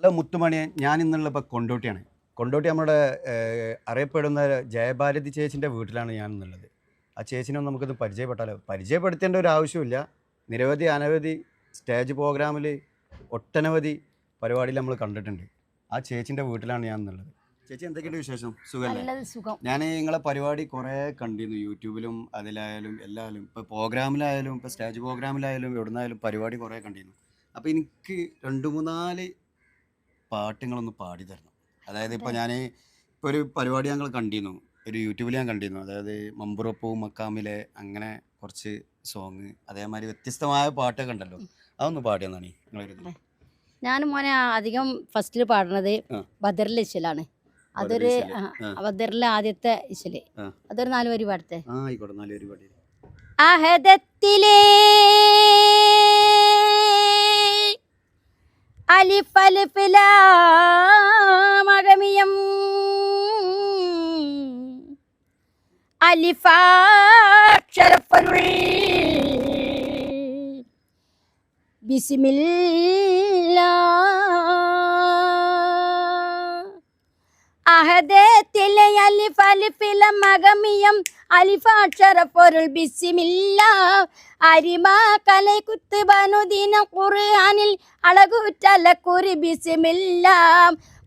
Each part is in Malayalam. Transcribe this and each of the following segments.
ഹലോ മുത്തുമണി ഞാൻ ഇന്നുള്ള ഇപ്പോൾ കൊണ്ടോട്ടിയാണ്. കൊണ്ടോട്ടി നമ്മുടെ അറിയപ്പെടുന്ന ജയഭാരതി ചേച്ചിന്റെ വീട്ടിലാണ് ഞാൻ എന്നുള്ളത് ആ ചേച്ചിനെ നമുക്കൊന്ന് പരിചയപ്പെട്ടാലോ? പരിചയപ്പെടുത്തേണ്ട ഒരു ആവശ്യമില്ല നിരവധി അനവധി സ്റ്റേജ് പ്രോഗ്രാമിൽ ഒട്ടനവധി പരിപാടിയിൽ നമ്മൾ കണ്ടിട്ടുണ്ട്. ആ ചേച്ചിന്റെ വീട്ടിലാണ് ഞാൻ എന്നുള്ളത് ചേച്ചി എന്തൊക്കെയുണ്ട് വിശേഷം? സുഖമല്ലേ സുഖം. ഞാൻ നിങ്ങളെ പരിപാടി കുറേ കണ്ടിരുന്നു. യൂട്യൂബിലും അതിലായാലും എല്ലായാലും. ഇപ്പോൾ പ്രോഗ്രാമിലായാലും ഇപ്പോൾ സ്റ്റേജ് പ്രോഗ്രാമിലായാലും എവിടുന്നായാലും പരിപാടി കുറേ കണ്ടിരുന്നു. അപ്പോൾ എനിക്ക് രണ്ട് മൂന്നാൽ പാട്ടുകളൊന്ന് പാടി തരണം. അതായത് ഇപ്പോൾ ഞാൻ ഇപ്പോൾ ഒരു പരിപാടി ഞങ്ങൾ കണ്ടിരുന്നു. ഒരു യൂട്യൂബിൽ ഞാൻ കണ്ടിരുന്നു. അതായത് മമ്പുറപ്പൂ മക്കാമിലെ അങ്ങനെ കുറച്ച് സോങ് അതേമാതിരി വ്യത്യസ്തമായ പാട്ടൊക്കെ ഉണ്ടല്ലോ. അതൊന്ന് പാടിയെന്നാണ് നിങ്ങളൊരു ഞാൻ മോനെ അധികം ഫസ്റ്റിൽ പാടുന്നത് ബദറിൽ ബദറിലെ ഇശലാണ്. അതൊരു. ബദറിലെ ആദ്യത്തെ ഇശൽ. അതൊരു നാല് വരി പാടത്തെ. ആയിക്കോട്ടെ. നല്ലൊരു പാടി. അഹദത്തിലേ അലിഫലിഫിലാമകമിയം അലിഫാക്ഷരപ്പരുൾ ബിസ്മില്ലാ. അഹദത്തിലെ മകമിയം അലിഫാക്ഷര പൊരുൾ ബിസിമില്ല. അരിമ കலை കുത്ത് ബനുദിന ഖുർആനിൽ. അളകുറ്റല കുറി ബിസിമില്ല.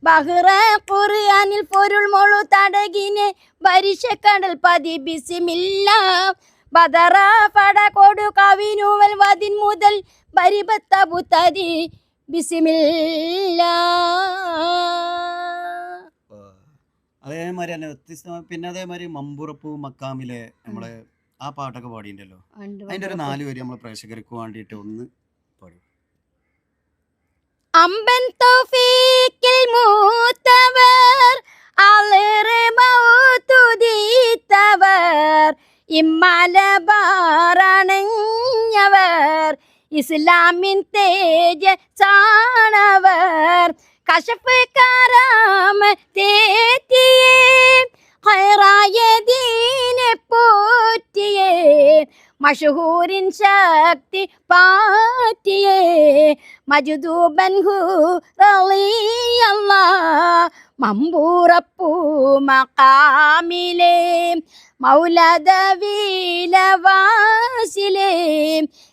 ബഹ്റ ഖുർആനിൽ പൊരുൾ മൊഴു തടകിനെ. ബരിശക്കടൽ പതി ബിസിമില്ല. ബദറ പട കൊടു കവിനുവൽ വതിൻ മുതൽ. ബരിബത്തബു തതി ബിസിമില്ല. അതേമാതിരി തന്നെ വ്യത്യസ്തമായി പിന്നെ അതേമാതിരി മമ്പുറപ്പൂ മക്കാമിലെ നമ്മളെ ആ പാട്ടൊക്കെ പാടിയിട്ടുണ്ടല്ലോ അതിന്റെ ഒരു നാല് വരി നമ്മളെ പ്രേക്ഷകർക്ക് വേണ്ടിയിട്ട് ഒന്ന് പാടി. അമ്പൻ തൗഫീക്കിൽ മൂത്തവർ അളിറ് മൗതുദീത്തവർ ഇമ്മലബാറണഞ്ഞവർ ഇസ്ലാമിൻ തേജ ചാണവർ കശഫ് കാരാമ തേറ്റിയേ ഖൈറായ ദീനെ പോറ്റിയേ മഷഹൂരിൻ ശക്തി പാറ്റിയേ മജുദൂബൻ ഹുറിയല്ല മമ്പൂറപ്പൂ മക്കാമിലേ മൗലദവീലവാസിലേ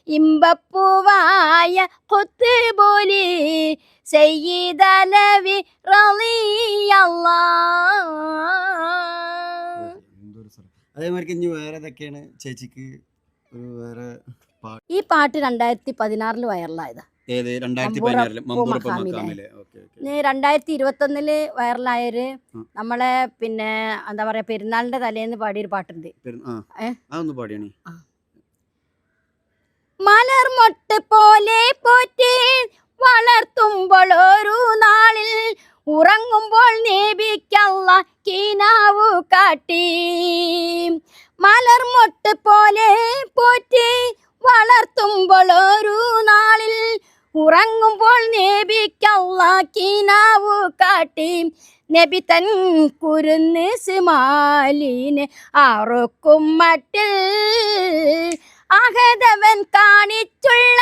ഇമ്പപ്പൂവായ കൊത്തുപോലി സയ്യിദലവി റളിയല്ലാ. رضي الله അതേമാതിരി ഇനി വേറെ ഏതൊക്കെയാണ് ചേച്ചിക്ക് ഒരു വേറെ ഈ പാട്ട് രണ്ടായിരത്തി പതിനാറിൽ വൈറലായതാ. ഏത്? രണ്ടായിരത്തി പതിനാറിൽ രണ്ടായിരത്തി ഇരുപത്തൊന്നിൽ വൈറലായൊരു. നമ്മളെ പിന്നെ എന്താ പറയാ പെരുന്നാളിന്റെ തലേന്ന് പാടിയൊരു പാട്ടുണ്ട്. ആ. ഏ? അതൊന്ന് പാടിയാണ്. മലർമൊട്ട് പോലെ പോറ്റി വളർത്തുമ്പോൾ ഒരു നാളിൽ ഉറങ്ങുമ്പോൾ നീപിക്കല്ല കീനാവു കാട്ടി. മലർമൊട്ട് പോലെ പോറ്റി വളർത്തുമ്പോൾ ഒരു നാളിൽ ഉറങ്ങുമ്പോൾ നീപിക്കല്ല കീനാവു കാട്ടി. നബി തൻ കുരുന്ന് സിമാലിന് അറുക്കും മട്ടിൽ അഹതവൻ കാണിച്ചുള്ള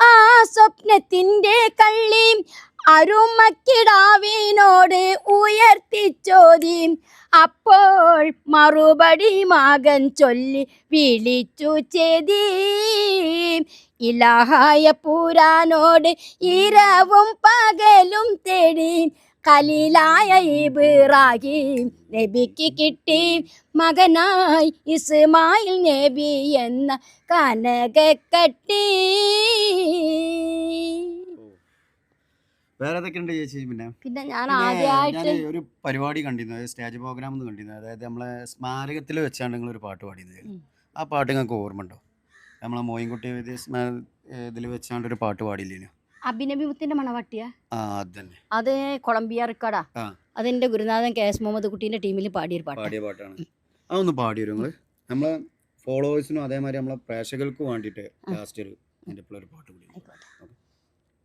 ആ സ്വപ്നത്തിന്റെ കള്ളി. അരുമക്കിടാവിനോട് ഉയർത്തിച്ചോതി അപ്പോൾ മറുപടി മകൻ ചൊല്ലി വിളിച്ചു ചെയ്തി ഇലാഹായ പൂരാനോട് ഇരവും പകലും തേടി. കലീലായ ഇബ്രാഹിം നബിക്ക് കിട്ടി. മകനായി ഇസ്മായിൽ നബി എന്ന കനകക്കട്ടി വേറെ ഏതൊക്കെയുണ്ട് ചേച്ചി പിന്നെ? പിന്നെ ഞാൻ ആദ്യമായിട്ട് ഒരു പരിപാടി കണ്ടിരുന്നു. സ്റ്റേജ് പ്രോഗ്രാം ഒന്ന് കണ്ടിരുന്നു. അതായത് നമ്മളെ സ്മാരകത്തിൽ വെച്ചാണ് നിങ്ങൾ ഒരു പാട്ട് പാടിയത്. ആ പാട്ട് നിങ്ങൾക്ക് ഓർമ്മ ഉണ്ടോ നമ്മളെ മോയിൻകുട്ടി ഇതിൽ വെച്ചാണ്ട് ഒരു പാട്ട് പാടിയില്ലേനു? അഭിനബി മുത്തിന്റെ മണവാട്ടിയ അത് കൊളംബിയ റെക്കോർഡാ. അതെന്റെ ഗുരുനാഥൻ കെ എസ് മുഹമ്മദ് കുട്ടീന്റെ ടീമിൽ പാടിയൊരു പാട്ട്. പാടിയ പാട്ടാണ്. അതൊന്ന് പാടി വരും നമ്മളെ ഫോളോവേഴ്സിനും അതേമാതിരി നമ്മളെ പ്രേക്ഷകർക്ക് വേണ്ടിയിട്ട് ലാസ്റ്റ് ഒരു ഇപ്പോൾ ഒരു പാട്ട് കൂടി.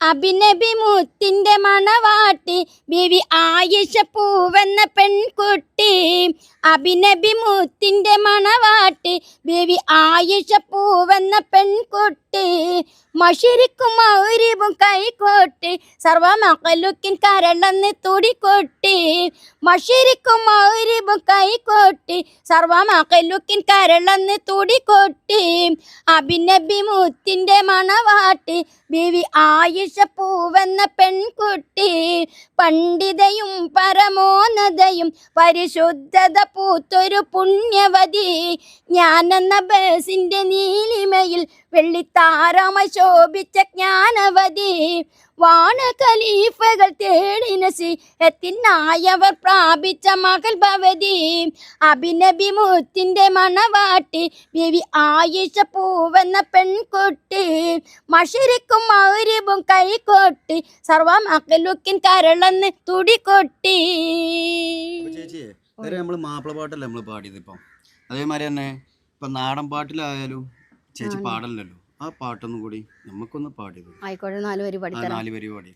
അഭിനബി മുത്തിന്റെ മണവാട്ടി ബിവി ആയിഷ പൂവെന്ന പെൺകുട്ടി. കുട്ടി അഭിനബി മുത്തിന്റെ മണവാട്ടി ബിവി ആയിഷ പൂവെന്ന പെൺകുട്ടി. മഷിരിക്കും മൗരിവും കൈകൊട്ടി സർവമകലുക്കിൻ കരളെന്ന് തുടികൊട്ടി. മഷിരിക്കും മൗരിവും കൈകൊട്ടി സർവമകലുക്കിൻ കരളെന്ന് തുടികൊട്ടി. അഭിനബി മുത്തിന്റെ മണവാട്ടി ബേബി ആയിഷ പൂവെന്ന പെൺകുട്ടി പണ്ഡിതയും പരമോന്നതയും പരിശുദ്ധത പൂത്തൊരു പുണ്യവതി. ഞാനെന്ന ബസിന്റെ നീലിമയിൽ വെള്ളിത്താരമായി ശോഭിച്ച ജ്ഞാനവതി വാണ ഖലീഫകൾ തേടിനസി എത്തിനായവർ പ്രാപിച്ച മകൾ ഭവതി. അഭിനബി മുത്തിന്റെ മണവാട്ടി ബിവി ആയിഷ പൂവെന്ന പെൺകുട്ടി. മഷിരിക്കും മൗരിവും കൈകൊട്ടി സർവം മകലുക്കിൻ കരളെന്ന് തുടികൊട്ടി. നമ്മൾ മാപ്പിള പാട്ടല്ലേ നമ്മൾ പാടിയത് ഇപ്പം? അതേമാതിരി തന്നെ ഇപ്പം നാടൻ പാട്ടിലായാലും ചേച്ചി പാടല്ലോ ആ പാട്ടൊന്നും കൂടി നമുക്കൊന്ന് പാടി ആയിക്കോട്ടെ നാല് വരി പാടി പഠിത്തരാം. നാല് വരി പാടി.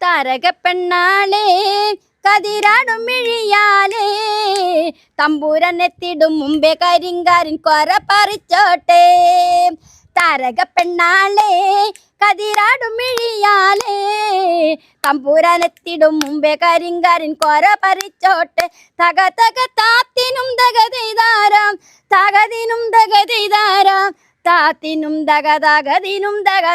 തരക പെണ്ണാളേ കതിരാടും മിഴിയാലേ തമ്പൂരനെത്തിടും മുമ്പേ കരിങ്കാരൻ കൊര പറിച്ചോട്ടെ. തരക പെണ്ണാളേ കതിരാടും മിഴിയാലേ തമ്പൂരനെത്തിടും മുമ്പേ കരിങ്കാരൻ കൊര പറിച്ചോട്ടെ. തക തക താത്തിനും തകതെയ്താരാം തകതിനും തകതെയ്താരാം താത്തിനും തക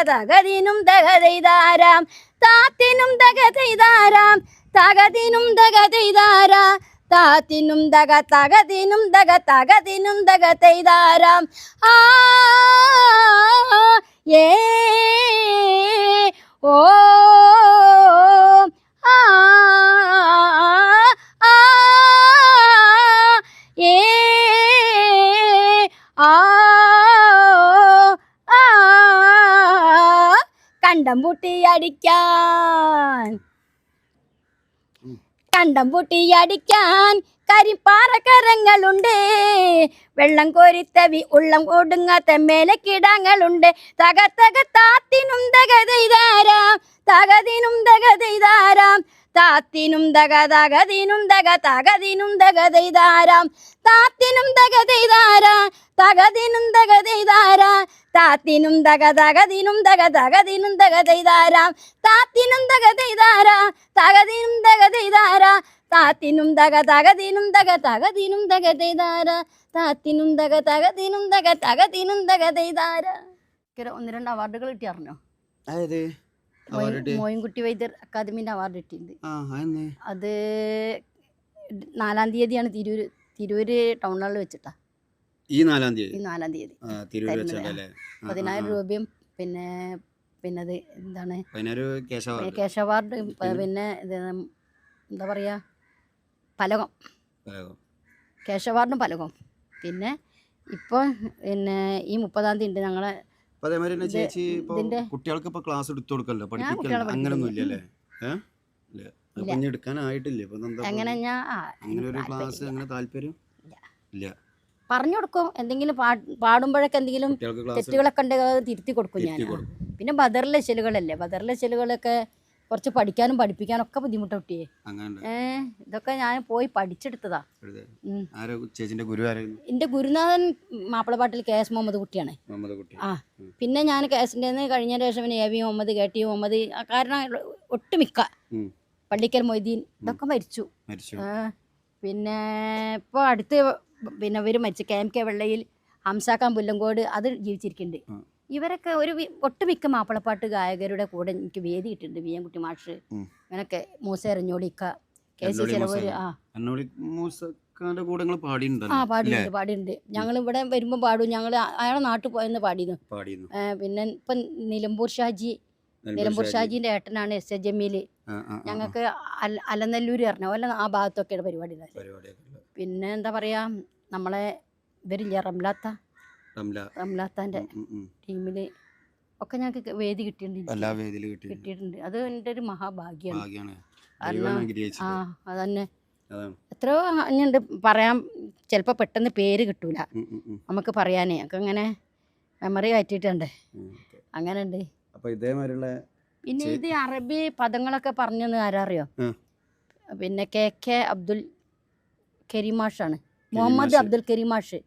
തകതിനും തകതെയ്താരാം താത്തിനും തകതെയ്താരാം തകതിനും തകതെയ്താരാ താത്തിനും തക തകതിനും തക തകതിനും ആ ഏ ഓ ആ കണ്ടം പൂട്ടി അടിക്കാൻ. കണ്ടം പൂട്ടി അടിക്കാൻ. കരിപ്പാറക്കരങ്ങളുണ്ട് വെള്ളം കോരിത്തവി ഉള്ളം ഒടുങ്ങാത്ത മേലക്കിടങ്ങളുണ്ട് തക തക താത്തിനും തകതെയ്താരാം തകതിനും തകതെയ്താരാം താത്തിനും തക തകതിനും തക തകതിനും തകതെയ്താരാം താത്തിനും തകതെയ്താരാ തകതിനും തകതെയ്താരാ താത്തിനും തക തകതിനും തക തകതിനും തകതെയ്താരാം താത്തിനും തകതെയ്താരാ തകതിനും തകതെയ്താരാ താത്തിനും തക തകതിനും തക തകതിനും തകതെയ്താരാ താത്തിനും തക തകതിനും തക തകതിനും തകതെയ്താരാ ഒന്ന് രണ്ട് അവാർഡുകൾ കിട്ടി അറിഞ്ഞോ? അതായത് അവാർഡ് മോയിൻകുട്ടി വൈദ്യർ അക്കാദമിന്റെ അവാർഡ് കിട്ടിയിട്ടുണ്ട് അത് നാലാം തീയതിയാണ് തിരൂര് തിരൂര് ടൗൺ ഹാളിൽ വെച്ചിട്ടാ. ഈ നാലാം തീയതി? ഈ നാലാം തീയതി. പതിനായിരം രൂപയും പിന്നെ പിന്നെ അത് എന്താണ് കേശവാർഡ് കേശവ പിന്നെ അവാർഡ് പിന്നെ? പിന്നെ എന്താ പറയുക പലകം. കേശവാറിനും പലകം. പിന്നെ ഇപ്പോൾ പിന്നെ ഈ മുപ്പതാം തീയതി ഉണ്ട് ഞങ്ങളെ അപ്പൊ അതേമാതിരി തന്നെ ചേച്ചി കുട്ടികൾക്ക് ഇപ്പൊ ക്ലാസ് എടുത്തു കൊടുക്കല്ലോ പഠിപ്പിക്കല്ലോ അങ്ങനൊന്നും. ഇല്ലല്ലേ ഏഹ്? എടുക്കാനായിട്ടില്ല ഞാൻ അങ്ങനെ ഒരു ക്ലാസ് അങ്ങനെ താല്പര്യം? ഇല്ല. പറഞ്ഞു കൊടുക്കും. എന്തെങ്കിലും പാടുമ്പോഴൊക്കെ എന്തെങ്കിലും തെറ്റുകളൊക്കെ ഉണ്ടെങ്കിൽ തിരുത്തി കൊടുക്കും ഞാൻ പിന്നെ ബദറിലെ ചെലുകളല്ലേ ബദറിലെ ചെലുകളൊക്കെ കുറച്ച് പഠിക്കാനും പഠിപ്പിക്കാനും ഒക്കെ ബുദ്ധിമുട്ട് കുട്ടിയെ. ഇതൊക്കെ ഞാൻ പോയി പഠിച്ചെടുത്തതാ. എന്റെ ചേച്ചിന്റെ ഗുരു ആരായിരുന്നു ഗുരുനാഥൻ മാപ്പിളപ്പാട്ടിൽ കെ എസ് മുഹമ്മദ് കുട്ടിയാണ്. ആ പിന്നെ ഞാൻ കെ എസിന്റെ കഴിഞ്ഞ ശേഷം പിന്നെ A V Muhammad K T Muhammad കാരണം ഒട്ടുമിക്ക. പള്ളിക്കൽ മൊയ്തീൻ ഇതൊക്കെ മരിച്ചു. പിന്നെ ഇപ്പോൾ അടുത്ത് പിന്നെ ഇവർ മരിച്ചു. കെ എം കെ വെള്ളയിൽ ഹംസാക്കാൻ പുല്ലങ്കോട് അത് ജീവിച്ചിരിക്കുന്നുണ്ട്. ഇവരൊക്കെ ഒരു ഒട്ടുമിക്ക മാപ്പിളപ്പാട്ട് ഗായകരുടെ കൂടെ എനിക്ക് വേദി കിട്ടിയിട്ടുണ്ട് വി എം കുട്ടി മാഷ്. അങ്ങനൊക്കെ മൂസ എറിഞ്ഞോടിക്ക കെ സി ചെലവര് ആ. ആ? പാടിയിട്ടുണ്ട് പാടിയിട്ടുണ്ട്. ഞങ്ങൾ ഇവിടെ വരുമ്പോൾ പാടും. ഞങ്ങൾ അയാളെ നാട്ടിൽ പോയെന്ന് പാടിയിരുന്നു പിന്നെ ഇപ്പം നിലമ്പൂർ ഷാജി നിലമ്പൂർ ഷാജിന്റെ ഏട്ടനാണ് എസ് എ ജമീൽ. ഞങ്ങൾക്ക് അലനല്ലൂര് പോലെ ആ ഭാഗത്തൊക്കെയാണ് പരിപാടി പിന്നെ എന്താ പറയാ നമ്മളെ ഇവരില്ല റംലാത്ത? റംല റംലാത്താന്റെ ടീമിൽ. ടീമിൽ ഒക്കെ ഞങ്ങൾക്ക് വേദി കിട്ടിയിട്ടുണ്ട്. എല്ലാ എനിക്ക്. വേദിയിലും കിട്ടിയിട്ടുണ്ട്. അത് എന്റെ ഒരു മഹാഭാഗ്യമാണ് ആ അതന്നെ. എത്രയോ ഉണ്ട് പറയാൻ ചിലപ്പോൾ പെട്ടെന്ന് പേര് കിട്ടൂല. നമുക്ക് പറയാനേ. ഒക്കെ അങ്ങനെ മെമ്മറി കയറ്റിയിട്ടുണ്ട് ഓക്കേ. അങ്ങനെ ഉണ്ട് പിന്നെ ഇത് അറബി പദങ്ങളൊക്കെ പറഞ്ഞെന്ന് ആരറിയോ? പിന്നെ കെ കെ അബ്ദുൽ കരീമാഷാണ് മുഹമ്മദ് അബ്ദുൽ കരീമാഷ്.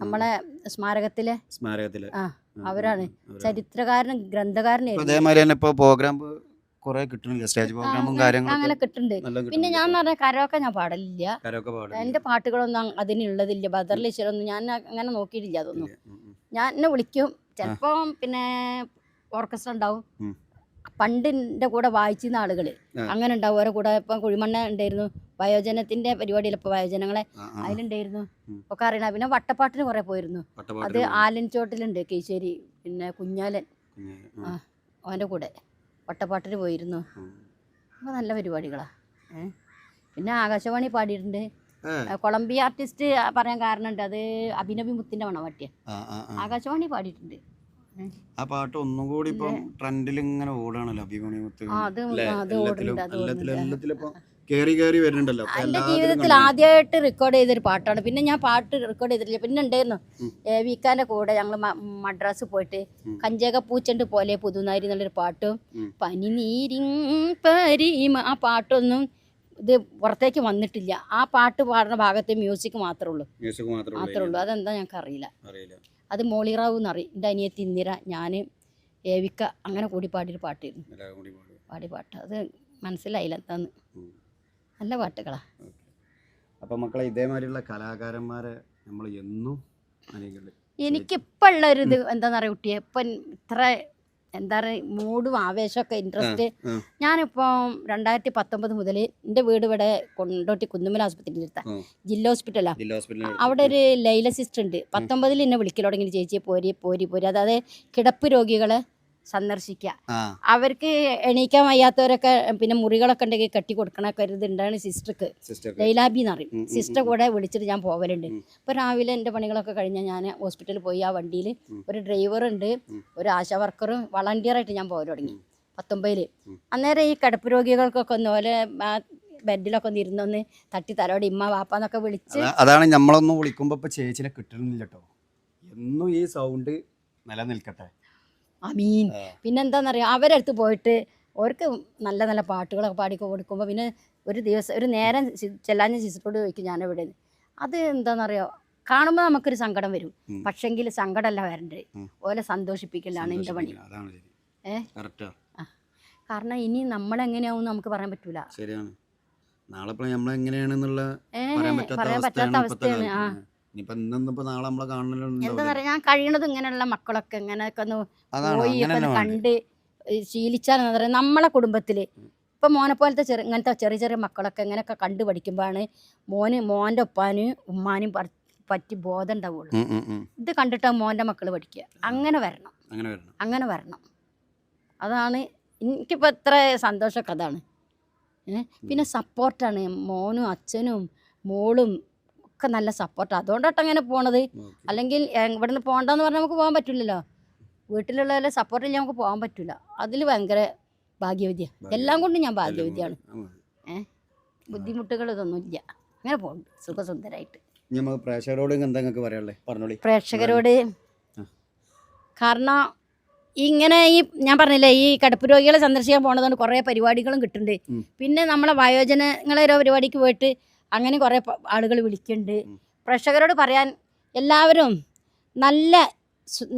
നമ്മളെ സ്മാരകത്തിലെ സ്മാരകത്തിൽ. ആ അവരാണ്. ചരിത്രകാരൻ ഗ്രന്ഥകാരനായിരുന്നു അതേമാതിരി തന്നെ പ്രോഗ്രാം കുറെ കിട്ടണില്ല സ്റ്റേജ് പ്രോഗ്രാമും കാര്യങ്ങളും അങ്ങനെ കിട്ടുന്നുണ്ട്. പിന്നെ ഞാൻ പറഞ്ഞ കരോക്കെ ഞാൻ പാടലില്ല. എന്റെ പാട്ടുകളൊന്നും അതിനുള്ളതില്ല. ബദർലീശ്വരൊന്നും ഞാൻ അങ്ങനെ നോക്കിയിട്ടില്ല അതൊന്നും. ഞാൻ എന്നെ വിളിക്കും. ചിലപ്പോൾ പിന്നെ ഓർക്കസ്ട്ര ഉണ്ടാവും. പണ്ട് എന്റെ കൂടെ വായിച്ചിരുന്ന ആളുകൾ. അങ്ങനെ ഉണ്ടാവും ഓരോ കൂടെ ഇപ്പം കുഴിമണ്ണ ഉണ്ടായിരുന്നു. വയോജനത്തിന്റെ പരിപാടിയിൽ ഇപ്പൊ വയോജനങ്ങളെ അതിലുണ്ടായിരുന്നു. ഒക്കെ അറിയണ പിന്നെ വട്ടപ്പാട്ടിന് കുറെ പോയിരുന്നു. അത് ആലൻ ചോട്ടിലുണ്ട് കീശ്ശേരി പിന്നെ കുഞ്ഞാലൻ. ആ. അവന്റെ കൂടെ വട്ടപ്പാട്ടിന് പോയിരുന്നു. അപ്പൊ നല്ല പരിപാടികളാ. പിന്നെ ആകാശവാണി പാടിയിട്ടുണ്ട്. കൊളംബിയ ആർട്ടിസ്റ്റ് പറയാൻ കാരണമുണ്ട്. അത് അഭിനവി മുത്തിന്റെ മണവാട്ടിയ. ആകാശവാണി പാടിയിട്ടുണ്ട്. ആ പാട്ട് ഒന്നും കൂടി ഇപ്പം ട്രെൻഡിൽ ഇങ്ങനെ ഓടാണല്ലോ അഭിമന്യു മുത്ത് ആ അത് എല്ലാത്തിലും ഓടുന്നുണ്ട് അത് എല്ലാത്തിലും ഇപ്പൊ കേറി കേറി വരുന്നുണ്ടല്ലോ. എല്ലാത്തിലും ജീവിതത്തിൽ. ആദ്യമായിട്ട് റെക്കോർഡ് ചെയ്തൊരു പാട്ടാണ്. പിന്നെ ഞാൻ പാട്ട് റെക്കോർഡ് ചെയ്തിട്ടില്ല. പിന്നെ ഉണ്ടായിരുന്നു. വിക്കാന്റെ കൂടെ ഞങ്ങൾ മദ്രാസ് പോയിട്ട് കഞ്ചക പൂച്ചണ്ട് പോലെ പുതുനാരി എന്നുള്ളൊരു പാട്ടും പനി പനിനീരിൻ പരിമ ആ പാട്ടൊന്നും ഇത് പുറത്തേക്ക് വന്നിട്ടില്ല. ആ പാട്ട് പാടുന്ന ഭാഗത്തെ മ്യൂസിക് മാത്രമേ ഉള്ളൂ. മാത്രമേ ഉള്ളൂ. അതെന്താ ഞങ്ങൾക്ക് അറിയില്ല അറിയില്ല. അത് മോളിറാവു എന്നറിയും എന്റെ അനിയത്തി ഇന്ദിര ഞാൻ ഏവിക്ക അങ്ങനെ കൂടി പാടിയൊരു പാട്ടായിരുന്നു. പാടി പാട്ട്. അത് മനസ്സിലായില്ല എന്താന്ന്. നല്ല പാട്ടുകളാ. അപ്പം മക്കളെ ഇതേമാതിരിയുള്ള കലാകാരന്മാരെ നമ്മൾ എന്നും എനിക്കിപ്പോൾ ഉള്ളൊരു ഇത് എന്താണെന്ന് അറിയാം കുട്ടിയെ? ഇപ്പം ഇത്ര എന്താ പറയുക മൂഡും ആവേശമൊക്കെ ഇൻട്രസ്റ്റ് ഞാനിപ്പോൾ ഞാനിപ്പം രണ്ടായിരത്തി പത്തൊമ്പത് മുതൽ എന്റെ വീട് ഇവിടെ കൊണ്ടോട്ടി കുന്നുമല ആസ്പത്രിയിൽ എടുത്ത ജില്ലാ ഹോസ്പിറ്റലാണ് അവിടെ ഒരു ലൈല സിസ്റ്റർ ഉണ്ട്. പത്തൊമ്പതിൽ എന്നെ വിളിക്കൽ തുടങ്ങി ചേച്ചിയെ പോരി പോരി പോരി. അതായത് കിടപ്പ് രോഗികളെ സന്ദർശിക്കുക അവർക്ക് എണീക്കാൻ വയ്യാത്തവരൊക്കെ പിന്നെ മുറികളൊക്കെ ഉണ്ടെങ്കിൽ കെട്ടി കൊടുക്കണൊക്കെ ഒരു ഇതുണ്ടാണ് സിസ്റ്റർക്ക്. സിസ്റ്റർ ലൈലാബി എന്ന് പറയും. സിസ്റ്റർ കൂടെ വിളിച്ചിട്ട് ഞാൻ പോവലുണ്ട്. ഇപ്പൊ രാവിലെ എന്റെ പണികളൊക്കെ കഴിഞ്ഞാൽ ഞാൻ ഹോസ്പിറ്റലിൽ പോയി ആ വണ്ടിയിൽ ഒരു ഡ്രൈവർ ഉണ്ട്. ഒരു ആശാ വർക്കറും വളണ്ടിയറായിട്ട് ഞാൻ പോകൽ തുടങ്ങി. പത്തൊമ്പതിൽ. അന്നേരം ഈ കിടപ്പ് രോഗികൾക്കൊക്കെ ഒന്നുപോലെ ബെഡിലൊക്കെ ഒന്ന് ഇരുന്നൊന്ന് തട്ടി തലോടി ഇമ്മ വാപ്പാന്നൊക്കെ വിളിച്ച് അതാണ് നമ്മളൊന്നും വിളിക്കുമ്പോ ഇപ്പൊ ചേച്ചിനെ കിട്ടണമെന്നില്ല കേട്ടോ എന്നും ഈ സൗണ്ട് നിലനിൽക്കട്ടെ. അമീൻ. പിന്നെന്താണെന്നറിയാം അവരടുത്ത് പോയിട്ട് അവർക്ക് നല്ല നല്ല പാട്ടുകളൊക്കെ പാടി കൊടുക്കുമ്പോൾ പിന്നെ ഒരു ദിവസം ഒരു നേരം ചെല്ലാഞ്ഞ സിസ്റ്ററോട് ചോദിക്കും ഞാൻ എവിടെ അത് എന്താണെന്നറിയോ കാണുമ്പോൾ നമുക്കൊരു സങ്കടം വരും. പക്ഷെങ്കിൽ സങ്കടമല്ല വരണ്ടത്. ഓലെ സന്തോഷിപ്പിക്കലാണ് എന്റെ പണി. ഏ? കാരണം ഇനി നമ്മളെങ്ങനെയാവും നമുക്ക് പറയാൻ പറ്റൂല. ശരിയാണ്. നാളെ നമ്മളെങ്ങനെയാണെന്നുള്ള പറയാൻ പറ്റാത്ത അവസ്ഥയാണ് ആ. ഇനിയിപ്പോ ഇന്നിപ്പോ നാളെ നമ്മളെ എന്താ ഞാൻ കഴിയണത് ഇങ്ങനെയുള്ള മക്കളൊക്കെ ഇങ്ങനെയൊക്കെ ഒന്ന് അതാണ് പോയി അങ്ങനെ ഒക്കെ തന്നെ ഒന്ന് വേണ്ടത്. കണ്ട് ശീലിച്ചാന്ന് ശീലിച്ചാൽ എന്താ നമ്മളെ കുടുംബത്തിൽ. ഇപ്പൊ മോനെ പോലത്തെ ചെറു ഇങ്ങനത്തെ ചെറിയ ചെറിയ മക്കളൊക്കെ ഇങ്ങനെയൊക്കെ കണ്ടു പഠിക്കുമ്പോഴാണ് മോന് മോന്റെ ഒപ്പാനും ഉമ്മാനും പറ്റി ബോധം ഉണ്ടാവുള്ളൂ. ഉം, ഉം, ഉം. ഇത് കണ്ടിട്ടാ മോന്റെ മക്കൾ പഠിക്കുക. അങ്ങനെ വരണം. അങ്ങനെ വരണം. അങ്ങനെ വരണം. അതാണ് എനിക്കിപ്പോൾ എത്ര സന്തോഷമൊക്കെ അതാണ് ഏ? പിന്നെ സപ്പോർട്ടാണ് മോനും അച്ഛനും മോളും ഒക്കെ നല്ല സപ്പോർട്ട് അതുകൊണ്ടാട്ടോ അങ്ങനെ പോണത്. അല്ലെങ്കിൽ ഇവിടുന്ന് പോകണ്ടെന്ന് പറഞ്ഞാൽ നമുക്ക് പോകാൻ പറ്റില്ലല്ലോ വീട്ടിലുള്ളവരെ സപ്പോർട്ട് ഇല്ല നമുക്ക് പോകാൻ പറ്റില്ല അതിൽ ഭയങ്കര ഭാഗ്യവിദ്യ. എല്ലാം കൊണ്ടും ഞാൻ ഭാഗ്യവിദ്യയാണ്. ബുദ്ധിമുട്ടുകൾ ഇതൊന്നും ഇല്ല. അങ്ങനെ പോകുന്നുണ്ട് സുഖസുന്ദരായിട്ട്. പ്രേക്ഷകരോട് പറയാനുള്ളത് പറഞ്ഞോളി. പ്രേക്ഷകരോട് കാരണം ഇങ്ങനെ ഈ ഞാൻ പറഞ്ഞില്ലേ ഈ കിടപ്പ് രോഗികളെ സന്ദർശിക്കാൻ പോണതുകൊണ്ട് കുറേ പരിപാടികളും കിട്ടുന്നുണ്ട്. പിന്നെ നമ്മളെ വയോജനങ്ങളെ ഓരോ പരിപാടിക്ക് പോയിട്ട് അങ്ങനെ കുറേ ആളുകൾ വിളിക്കുന്നുണ്ട്. പ്രേക്ഷകരോട് പറയാൻ എല്ലാവരും നല്ല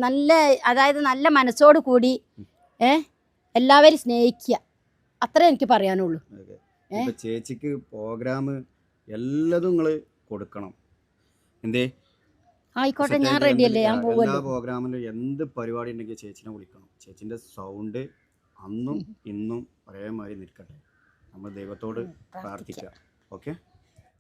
നല്ല അതായത് നല്ല മനസ്സോട് കൂടി ഏ എല്ലാവരും സ്നേഹിക്കുക അത്രേ എനിക്ക് പറയാനുള്ളൂ. ചേച്ചിക്ക് പ്രോഗ്രാം എല്ലാതും നിങ്ങൾ കൊടുക്കണം. എന്തേ? ആയിക്കോട്ടെ ഞാൻ റെഡിയല്ലേ ഞാൻ പോകുമല്ലോ പ്രോഗ്രാമിൽ എല്ലാ പ്രോഗ്രാമിലും എന്ത് പരിപാടി ഉണ്ടെങ്കിൽ ചേച്ചിനെ വിളിക്കണം. ചേച്ചിന്റെ സൗണ്ട് അന്നും ഇന്നും ഒരേമാതിരി നിൽക്കട്ടെ. നമ്മൾ ദൈവത്തോട് പ്രാർത്ഥിക്കാം. ഓക്കെ